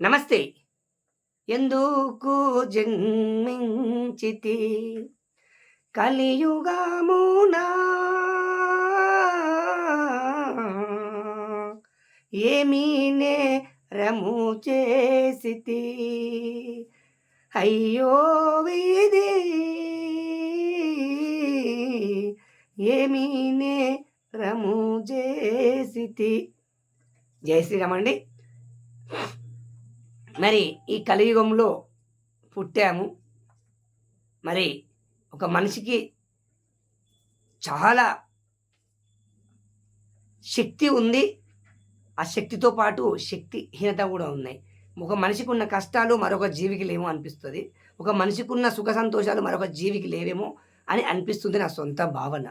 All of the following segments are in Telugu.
నమస్తే. ఎందుకు జన్మించితి? కలియుగమునా ఏమీ రము చేసితి? అయ్యో విధి. ఏమీ రము చేసితి? జై శ్రీరామండి మరి ఈ కలియుగంలో పుట్టాము. మరి ఒక మనిషికి చాలా శక్తి ఉంది. ఆ శక్తితో పాటు శక్తిహీనత కూడా ఉన్నాయి. ఒక మనిషికి ఉన్న కష్టాలు మరొక జీవికి లేమో అనిపిస్తుంది. ఒక మనిషికి ఉన్న సుఖ సంతోషాలు మరొక జీవికి లేవేమో అని అనిపిస్తుంది నా సొంత భావన.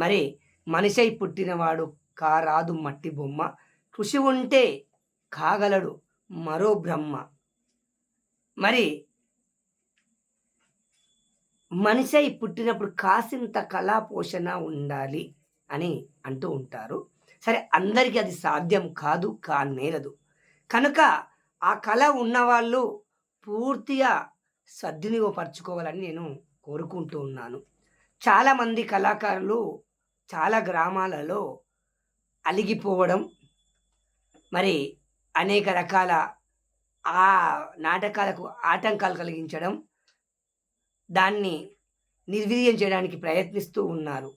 మరి మనిషి పుట్టినవాడు కారాదు మట్టి బొమ్మ. కృషి ఉంటే కాగలడు మరో బ్రహ్మ. మరి మనిషి పుట్టినప్పుడు కాసింత కళా పోషణ ఉండాలి అని అంటూ ఉంటారు. సరే అందరికీ అది సాధ్యం కాదు కానేరదు. కనుక ఆ కళ ఉన్నవాళ్ళు పూర్తిగా సద్వినియోగపరచుకోవాలని నేను కోరుకుంటూ ఉన్నాను. చాలామంది కళాకారులు చాలా గ్రామాలలో అలిగిపోవడం మరి అనేక రకాల ఆ నాటకాలకు ఆటంకాలు కలిగించడం దాన్ని నిర్వీర్యం చేయడానికి ప్రయత్నిస్తూ ఉన్నారు.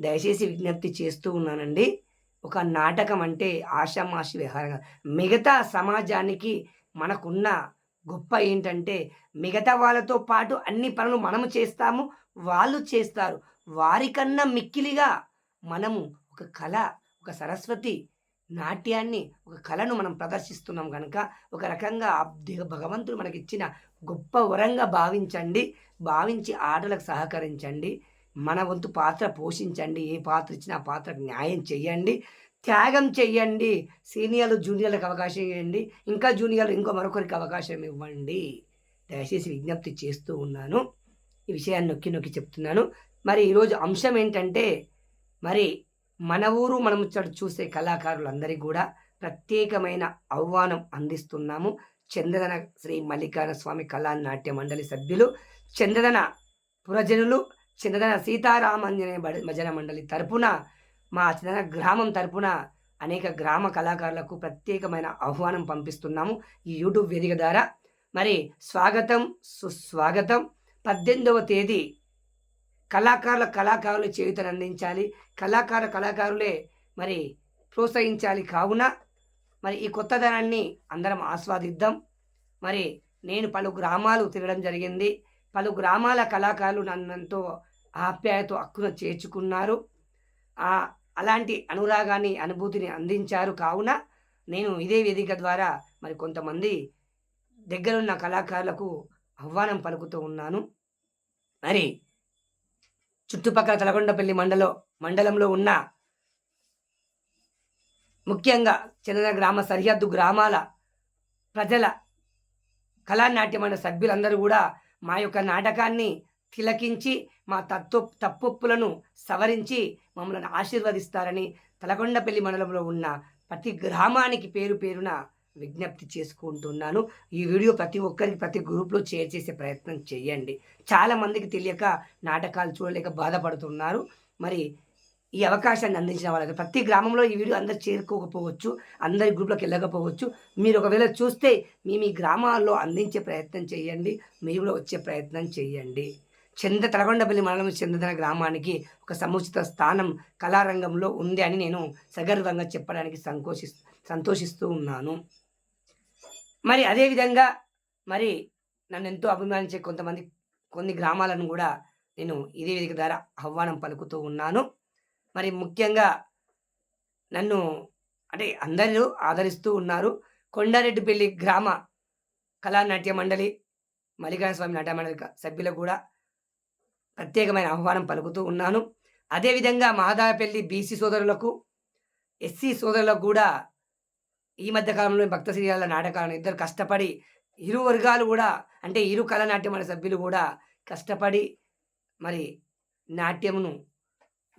దయచేసి విజ్ఞప్తి చేస్తూ ఉన్నానండి. ఒక నాటకం అంటే ఆషామాషి వ్యవహారం మిగతా సమాజానికి మనకున్న గొప్ప ఏంటంటే మిగతా వాళ్ళతో పాటు అన్ని పనులు మనము చేస్తాము వాళ్ళు చేస్తారు. వారికన్నా మిక్కిలిగా మనము ఒక కళ ఒక సరస్వతి నాట్యాన్ని ఒక కళను మనం ప్రదర్శిస్తున్నాం కనుక ఒక రకంగా భగవంతుడు మనకిచ్చిన గొప్ప వరంగా భావించండి భావించి ఆటలకు సహకరించండి మన వంతు పాత్ర పోషించండి ఏ పాత్ర ఇచ్చినా ఆ పాత్రకు న్యాయం చేయండి త్యాగం చెయ్యండి సీనియర్లు జూనియర్లకు అవకాశం ఇవ్వండి ఇంకా జూనియర్లు ఇంకో మరొకరికి అవకాశం ఇవ్వండి. దయచేసి విజ్ఞప్తి చేస్తూ ఉన్నాను. ఈ విషయాన్ని నొక్కి నొక్కి చెప్తున్నాను. మరి ఈరోజు అంశం ఏంటంటే మరి మన ఊరు మనము చడు చూసే కళాకారులందరికీ కూడా ప్రత్యేకమైన ఆహ్వానం అందిస్తున్నాము. చంద్రధన శ్రీ మల్లికార్జున స్వామి కళా నాట్య మండలి సభ్యులు చంద్రధన పురజనులు చంద్రధన సీతారామాంజనేయ భజన మండలి తరపున మా చందన గ్రామం తరపున అనేక గ్రామ కళాకారులకు ప్రత్యేకమైన ఆహ్వానం పంపిస్తున్నాము ఈ యూట్యూబ్ వేదిక ద్వారా. మరి స్వాగతం సుస్వాగతం. పద్దెనిమిదవ తేదీ కళాకారుల కళాకారులు చేయుతను అందించాలి. కళాకార కళాకారులే మరి ప్రోత్సహించాలి కావున మరి ఈ కొత్తదనాన్ని అందరం ఆస్వాదిద్దాం. మరి నేను పలు గ్రామాలు తిరగడం జరిగింది. పలు గ్రామాల కళాకారులు నన్నంతో ఆప్యాయతో హక్కున చేర్చుకున్నారు. ఆ అలాంటి అనురాగాన్ని అనుభూతిని అందించారు కావున నేను ఇదే వేదిక ద్వారా మరి కొంతమంది దగ్గరున్న కళాకారులకు ఆహ్వానం పలుకుతూ ఉన్నాను. మరి చుట్టుపక్కల తలకొండపల్లి మండలో మండలంలో ఉన్న ముఖ్యంగా చిన్న గ్రామ సరిహద్దు గ్రామాల ప్రజల కళానాట్యమైన సభ్యులందరూ కూడా మా యొక్క నాటకాన్ని తిలకించి మా తత్వ తప్పొప్పులను సవరించి మమ్మల్ని ఆశీర్వదిస్తారని తలకొండపల్లి మండలంలో ఉన్న ప్రతి గ్రామానికి పేరు పేరున విజ్ఞప్తి చేసుకుంటున్నాను. ఈ వీడియో ప్రతి ఒక్కరికి ప్రతి గ్రూప్లో షేర్ చేసే ప్రయత్నం చేయండి. చాలామందికి తెలియక నాటకాలు చూడలేక బాధపడుతున్నారు. మరి ఈ అవకాశాన్ని అందించిన వాళ్ళకి ప్రతి గ్రామంలో ఈ వీడియో అందరు చేరుకోకపోవచ్చు అందరి గ్రూప్లోకి వెళ్ళకపోవచ్చు. మీరు ఒకవేళ చూస్తే మీ మీ గ్రామాల్లో అందించే ప్రయత్నం చేయండి. మీరు కూడా వచ్చే ప్రయత్నం చేయండి. చెంద తలగొండపల్లి మండలం చందన గ్రామానికి ఒక సముచిత స్థానం కళారంగంలో ఉంది అని నేను సగర్వంగా చెప్పడానికి సంకోషి సంతోషిస్తూ ఉన్నాను. మరి అదేవిధంగా మరి నన్ను ఎంతో అభిమానించే కొంతమంది కొన్ని గ్రామాలను కూడా నేను ఇదే వేదిక ద్వారా ఆహ్వానం పలుకుతూ ఉన్నాను. మరి ముఖ్యంగా నన్ను అంటే అందరూ ఆదరిస్తూ ఉన్నారు. కొండారెడ్డిపల్లి గ్రామ కళానాట్య మండలి మల్లికార్జున స్వామి నాట్య మండలి సభ్యులకు కూడా ప్రత్యేకమైన ఆహ్వానం పలుకుతూ ఉన్నాను. అదేవిధంగా మహదాయపల్లి బీసీ సోదరులకు ఎస్సీ సోదరులకు కూడా ఈ మధ్య కాలంలో భక్త శ్రీయాల నాటకాలను ఇద్దరు కష్టపడి ఇరు వర్గాలు కూడా అంటే ఇరు కళానాట్య మండలి సభ్యులు కూడా కష్టపడి మరి నాట్యమును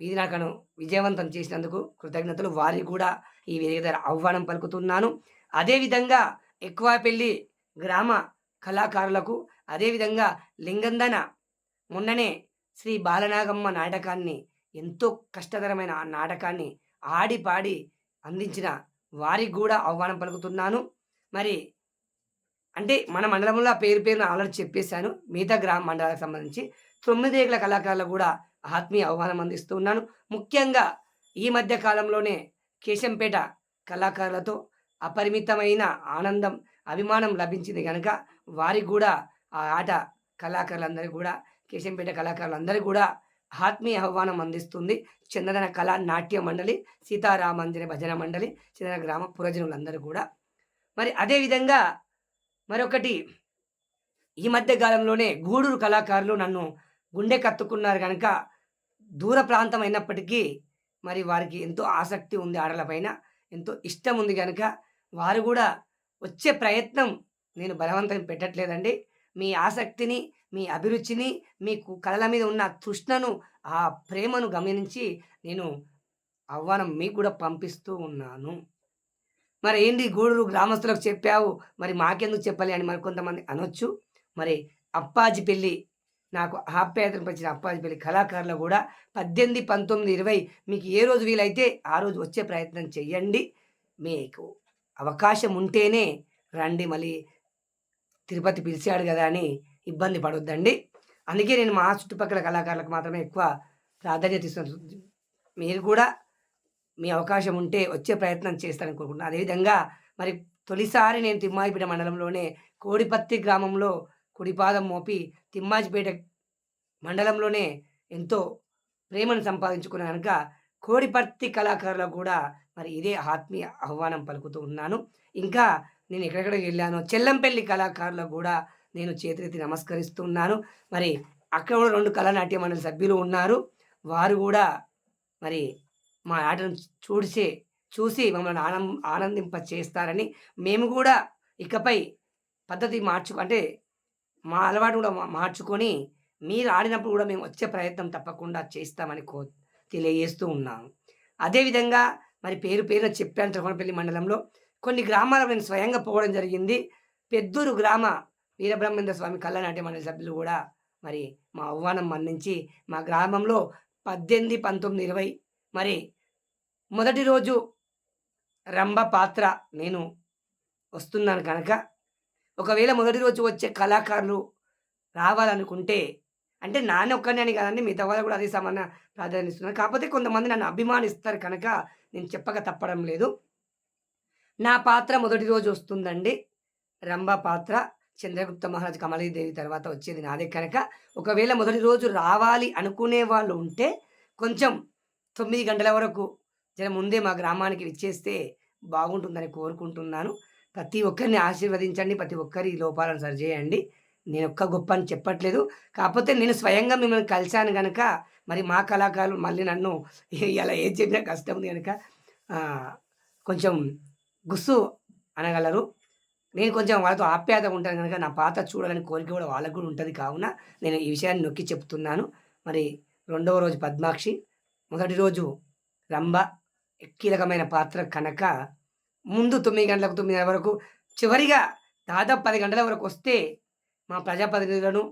వీధి నాటకను విజయవంతం చేసినందుకు కృతజ్ఞతలు. వారికి కూడా ఈ వేదిక దగ్గర ఆహ్వానం పలుకుతున్నాను. అదేవిధంగా ఎక్కువపల్లి గ్రామ కళాకారులకు అదేవిధంగా లింగందన మొన్ననే శ్రీ బాలనాగమ్మ నాటకాన్ని ఎంతో కష్టతరమైన ఆ నాటకాన్ని ఆడి పాడి అందించిన వారికి కూడా ఆహ్వానం పలుకుతున్నాను. మరి అంటే మన మండలంలో పేరు పేరును ఆల్రెడీ చెప్పేశాను. మిగతా గ్రామ మండలాలకు సంబంధించి తొమ్మిది ఏకల కళాకారులు కూడా ఆత్మీయ ఆహ్వానం అందిస్తూ ఉన్నాను ముఖ్యంగా ఈ మధ్య కాలంలోనే కేశంపేట కళాకారులతో అపరిమితమైన ఆనందం అభిమానం లభించింది కనుక వారికి కూడా ఆ ఆట కళాకారులందరికీ కూడా కేశంపేట కళాకారులందరూ కూడా ఆత్మీయ ఆహ్వానం అందిస్తుంది. చందన కళా నాట్య మండలి సీతారామంజన భజన మండలి చందన గ్రామ పురజనులందరూ కూడా. మరి అదేవిధంగా మరొకటి ఈ మధ్య కాలంలోనే గూడూరు కళాకారులు నన్ను గుండె కత్తుకున్నారు కనుక దూర ప్రాంతం అయినప్పటికీ మరి వారికి ఎంతో ఆసక్తి ఉంది ఆటలపైన ఎంతో ఇష్టం ఉంది కనుక వారు కూడా వచ్చే ప్రయత్నం నేను బలవంతం పెట్టట్లేదండి. మీ ఆసక్తిని మీ అభిరుచిని మీకు కళల మీద ఉన్న తృష్ణను ఆ ప్రేమను గమనించి నేను ఆహ్వానం మీకు కూడా పంపిస్తూ ఉన్నాను. మరి ఏంటి గూడూరు గ్రామస్తులకు చెప్పావు? మరి మాకెందుకు చెప్పాలి అని మరి కొంతమంది అనొచ్చు. మరి అప్పాజి పెళ్ళి నాకు ఆప్యాయతను పరిచిన అప్పాజి పెళ్ళి కళాకారులు కూడా పద్దెనిమిది పంతొమ్మిది ఇరవై మీకు ఏ రోజు వీలైతే ఆ రోజు వచ్చే ప్రయత్నం చెయ్యండి. మీకు అవకాశం ఉంటేనే రండి మళ్ళీ తిరుపతి పిలిచాడు కదా అని ఇబ్బంది పడొద్దండి. అందుకే నేను మా చుట్టుపక్కల కళాకారులకు మాత్రమే ఎక్కువ ప్రాధాన్యత ఇస్తున్నాను మీరు కూడా మీ అవకాశం ఉంటే వచ్చే ప్రయత్నం చేస్తారని కోరుకుంటున్నాను అదేవిధంగా మరి తొలిసారి నేను తిమ్మాజిపేట మండలంలోనే కోడిపత్తి గ్రామంలో కుడిపాదం మోపి తిమ్మాజిపేట మండలంలోనే ఎంతో ప్రేమను సంపాదించుకున్న కనుక కోడిపత్తి కళాకారులకు కూడా మరి ఇదే ఆత్మీయ ఆహ్వానం పలుకుతూ ఉన్నాను. ఇంకా నేను ఎక్కడెక్కడికి వెళ్ళానో చెల్లంపల్లి కళాకారులకు కూడా నేను చేతులెత్తి నమస్కరిస్తున్నాను. మరి అక్కడ కూడా రెండు కళానాట్య మండలి సభ్యులు ఉన్నారు. వారు కూడా మరి మా ఆటను చూసే చూసి మమ్మల్ని ఆనం ఆనందింప చేస్తారని మేము కూడా ఇకపై పద్ధతి మార్చు అంటే మా అలవాటు కూడా మార్చుకొని మీరు ఆడినప్పుడు కూడా మేము వచ్చే ప్రయత్నం తప్పకుండా చేస్తామని కో తెలియజేస్తూ ఉన్నాము అదేవిధంగా మరి పేరు పేరున చెప్పాను త్రికోణపల్లి మండలంలో. కొన్ని గ్రామాలకు నేను స్వయంగా పోవడం జరిగింది. పెద్దూరు గ్రామ వీరబ్రహ్మేంద్ర స్వామి కళ్ళనాట్య మండలి సభ్యులు కూడా మరి మా ఆహ్వానం మన్నించి మా గ్రామంలో పద్దెనిమిది పంతొమ్మిది ఇరవై మరి మొదటి రోజు రంభ పాత్ర నేను వస్తున్నాను కనుక. ఒకవేళ మొదటి రోజు వచ్చే కళాకారులు రావాలనుకుంటే అంటే నాన్న ఒక్కనే అని కదండి మిగతా వాళ్ళు కూడా అదే సమాన ప్రాధాన్యత ఇస్తున్నారు. కాకపోతే కొంతమంది నన్ను అభిమానిస్తారు కనుక నేను చెప్పక తప్పడం లేదు. నా పాత్ర మొదటి రోజు వస్తుందండి. రంభ పాత్ర. చంద్రగుప్త మహారాజ్ కమలీదేవి తర్వాత వచ్చేది నాదే కనుక. ఒకవేళ మొదటి రోజు రావాలి అనుకునే వాళ్ళు ఉంటే కొంచెం తొమ్మిది గంటల వరకు జర ముందే మా గ్రామానికి విచ్చేస్తే బాగుంటుందని కోరుకుంటున్నాను. ప్రతి ఒక్కరిని ఆశీర్వదించండి. ప్రతి ఒక్కరి లోపాలను సరిచేయండి నేను ఒక్క గొప్ప అని చెప్పట్లేదు. కాకపోతే నేను స్వయంగా మిమ్మల్ని కలిశాను కనుక మరి మా కళాకారులు మళ్ళీ నన్ను ఇలా ఏం చెప్పినా కష్టం ఉంది కనుక కొంచెం గుస్సు అనగలరు. నేను కొంచెం వాళ్ళతో ఆప్యాయత ఉంటాను కనుక నా పాత చూడాలని కోరిక కూడా వాళ్ళకు కూడా ఉంటుంది. కావున నేను ఈ విషయాన్ని నొక్కి చెప్తున్నాను. మరి రెండవ రోజు పద్మాక్షి మొదటి రోజు రంభ కీలకమైన పాత్ర కనుక ముందు తొమ్మిది గంటలకు తొమ్మిది వరకు చివరిగా దాదాపు పది గంటల వరకు వస్తే మా ప్రజాప్రతినిధులను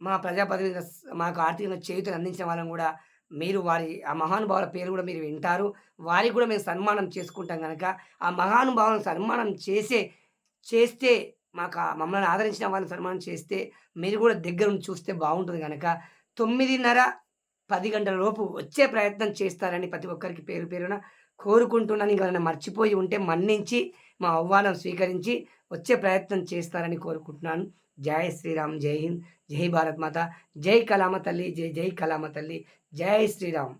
మా ప్రజాప్రతినిధుల మాకు ఆర్థికంగా చేతులు అందించిన వాళ్ళని కూడా మీరు వారి ఆ మహానుభావుల పేరు కూడా మీరు వింటారు. వారికి కూడా మేము సన్మానం చేసుకుంటాం కనుక ఆ మహానుభావులను సన్మానం చేసే చేస్తే మాకు మమ్మల్ని ఆదరించిన వాళ్ళని సన్మానం చేస్తే మీరు కూడా దగ్గర నుంచి చూస్తే బాగుంటుంది కనుక తొమ్మిదిన్నర పది గంటల లోపు వచ్చే ప్రయత్నం చేస్తారని ప్రతి ఒక్కరికి పేరు పేరున కోరుకుంటున్నాను. ఇంకా మర్చిపోయి ఉంటే మన్నించి మా ఆహ్వానం స్వీకరించి వచ్చే ప్రయత్నం చేస్తారని కోరుకుంటున్నాను. జై శ్రీరామ్ జై హింద్. జై భారత్ మాత జై కలామ తల్లి జై జై కలామ తల్లి జై శ్రీరామ్